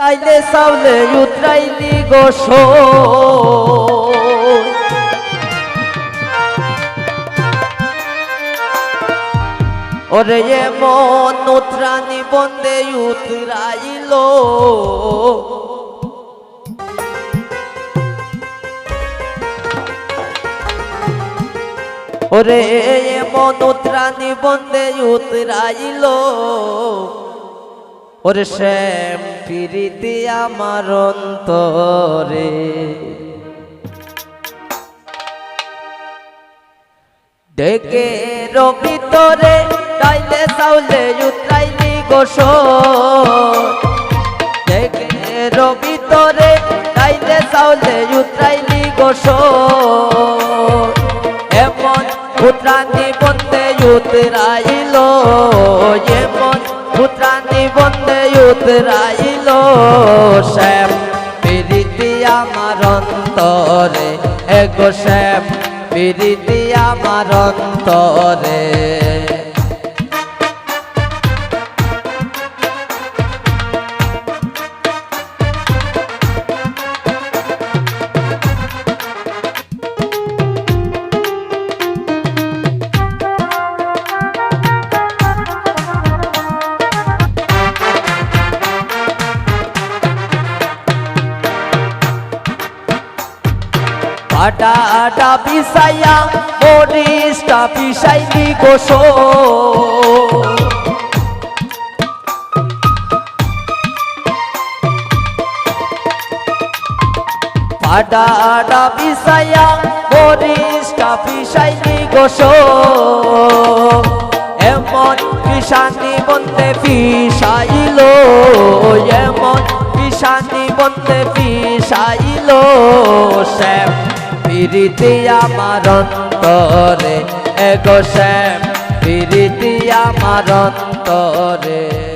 চাইলে চাউলে উতরাইলি গোস ওরে এমন উতরানি বন্দে উতরাইল। ওরে এমন উতরানি বন্দে উতরাইল। ওরে শ্যাম পিরিতি আমার অন্তরে। ডেকে ভিতরে তাইলে চাউলে উতরাইলি গোস ডেকে ভিতরে তাইলে চাউলে উতরাইলি গোস এমন উতরানি বন্দে উতরাইল, এমন উতরানি বন্দে উতরাইল শ্যাম। প্রীতি আমার অন্তরে এগো শ্যাম প্রীতি আমার অন্তরে। আটা আটা পিসাইয়া মরিসটা পিসাইলি গোসো আটা আটা পিসাইয়া মরিসটা পিসাইলি গোসো এমন পিসানি বলতে পিসাইলো, এমন পিসানি বলতে পিসাইলো, শ্যাম প্রীতি আমার অন্তরে। এগো শ্যাম প্রীতি আমার অন্তরে।